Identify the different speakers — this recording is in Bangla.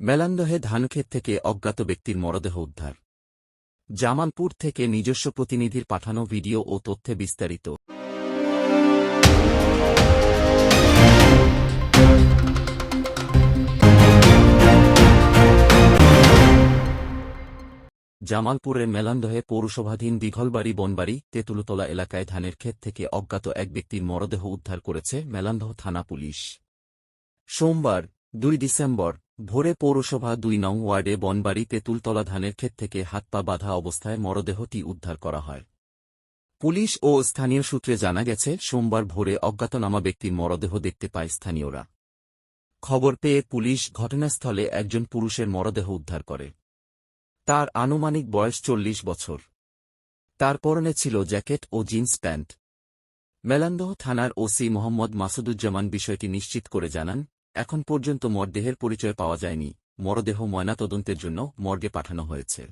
Speaker 1: মেলান্দহে ধানক্ষেত থেকে অজ্ঞাত ব্যক্তির মরদেহ উদ্ধার। জামালপুর থেকে নিজস্ব প্রতিনিধির পাঠানো ভিডিও ও তথ্যে বিস্তারিত। জামালপুরের মেলান্দহে পৌরসভাধীন দীঘলবাড়ি, বনবাড়ি, তেঁতুলতলা এলাকায় ধানের ক্ষেত থেকে অজ্ঞাত এক ব্যক্তির মরদেহ উদ্ধার করেছে মেলান্দহ থানা পুলিশ। সোমবার, দুই ডিসেম্বর ভোরে পৌরসভা দুই নং ওয়ার্ডে বনবাড়ি তেঁতুলতলা ধানের ক্ষেত থেকে হাত পা বাঁধা অবস্থায় মরদেহটি উদ্ধার করা হয়। পুলিশ ও স্থানীয় সূত্রে জানা গেছে, সোমবার ভোরে অজ্ঞাতনামা ব্যক্তির মরদেহ দেখতে পায় স্থানীয়রা। খবর পেয়ে পুলিশ ঘটনাস্থলে একজন পুরুষের মরদেহ উদ্ধার করে। তার আনুমানিক বয়স চল্লিশ বছর। তার পরনে ছিল জ্যাকেট ও জিন্স প্যান্ট। মেলান্দহ থানার ওসি মোহাম্মদ মাসুদুজ্জামান বিষয়টি নিশ্চিত করে জানান এখন পর্যন্ত মরদেহের পরিচয় পাওয়া যায়নি। মরদেহ ময়নাতদন্তের জন্য মর্গে পাঠানো হয়েছে।